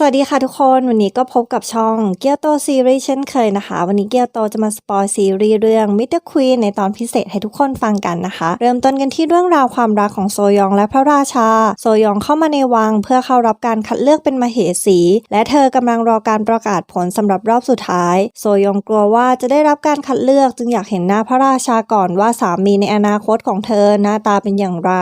สวัสดีค่ะทุกคน วันนี้ก็พบกับช่องเกียวโตซีรีส์เช่นเคยนะคะ วันนี้เกียวโตจะมาสปอยซีรีส์เรื่อง Mr. Queen ในตอนพิเศษให้ทุกคนฟังกันนะคะ เริ่มต้นกันที่เรื่องราวความรักของโซยองและพระราชา โซยองเข้ามาในวังเพื่อเข้ารับการคัดเลือกเป็นมเหสี และเธอกำลังรอการประกาศผลสำหรับรอบสุดท้าย โซยองกลัวว่าจะได้รับการคัดเลือกจึงอยากเห็นหน้าพระราชาก่อนว่าสามีในอนาคตของเธอหน้าตาเป็นอย่างไร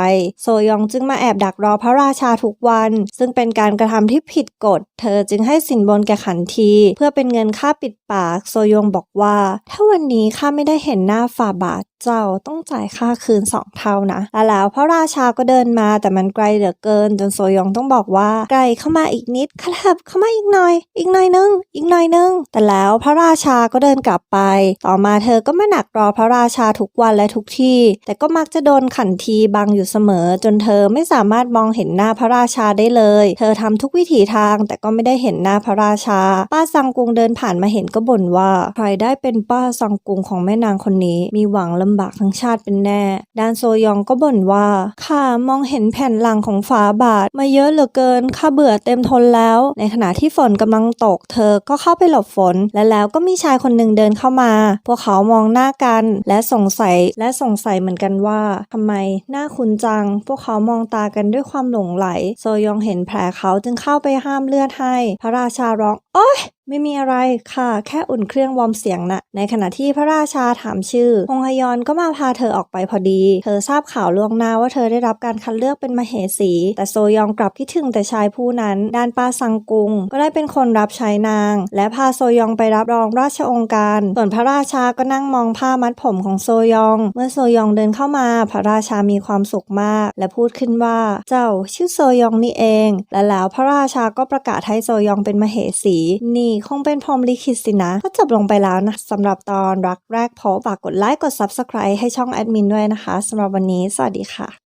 โซยองจึงมาแอบดักรอพระราชาทุกวัน ซึ่งเป็นการกระทำที่ผิดกฎเธอจึงให้สินบนแก่ขันที เพื่อเป็นเงินค่าปิดปาก โซยงบอกว่า ถ้าวันนี้ข้าไม่ได้เห็นหน้าฝ่าบาทเจ้าต้องจ่ายค่าคืนสองเท่านะและแล้วพระราชาก็เดินมาแต่มันไกลเหลือเกิน จนโซยองต้องบอกว่าไกลเข้ามาอีกนิดขับเข้ามาอีกหน่อย อีกหน่อยนึง อีกหน่อยนึง แต่แล้วพระราชาก็เดินกลับไป ต่อมาเธอก็มาหนักรอพระราชาทุกวันและทุกที่ แต่ก็มักจะโดนขันทีบังอยู่เสมอ จนเธอไม่สามารถมองเห็นหน้าพระราชาได้เลย เธอทำทุกวิถีทาง แต่ก็ไม่ได้เห็นหน้าพระราชา ป้าซังกุงเดินผ่านมาเห็นก็บ่นว่าใครได้เป็นป้าซังกุงของแม่นางคนนี้มีหวังลำบากทั้งชาติเป็นแน่ ด้านโซยองก็บ่นว่าข้ามองเห็นแผ่นหลังของฝาบาทมาเยอะเหลือเกินข้าเบื่อเต็มทนแล้ว ในขณะที่ฝนกำลังตก เธอก็เข้าไปหลบฝน และแล้วก็มีชายคนหนึ่งเดินเข้ามา พวกเขามองหน้ากัน และสงสัยและสงสัยเหมือนกันว่าทำไมหน้าคุ้นจัง พวกเขามองตากันด้วยความหลงไหล โซยองเห็นแผลเขาจึงเข้าไปห้ามเลือดให้ พระราชาร้องโอ๊ย ไม่มีอะไรค่ะ แค่อุ่นเครื่องวอร์มเสียงน่ะ ในขณะที่พระราชาถามชื่อฮงฮยอนก็มาพาเธอออกไปพอดี เธอทราบข่าวล่วงหน้าว่าเธอได้รับการคัดเลือกเป็นมเหสี แต่โซยองกลับคิดถึงแต่ชายผู้นั้น ด้านป้าซังกุง ก็ได้เป็นคนรับใช้นาง และพาโซยองไปรับรองราชองค์การ ส่วนพระราชาก็นั่งมองผ้ามัดผมของโซยอง เมื่อโซยองเดินเข้ามา พระราชามีความสุขมาก และพูดขึ้นว่า เจ้าชื่อโซยองนี่เอง และแล้วพระราชาก็ประกาศให้โซยองเป็นมเหสีนี่คงเป็นพรมลิขิตสินะ ก็จบลงไปแล้วนะสำหรับตอนรักแรกพบฝากกดไลค์กด Subscribe ให้ช่องแอดมินด้วยนะคะสำหรับวันนี้ สวัสดีค่ะ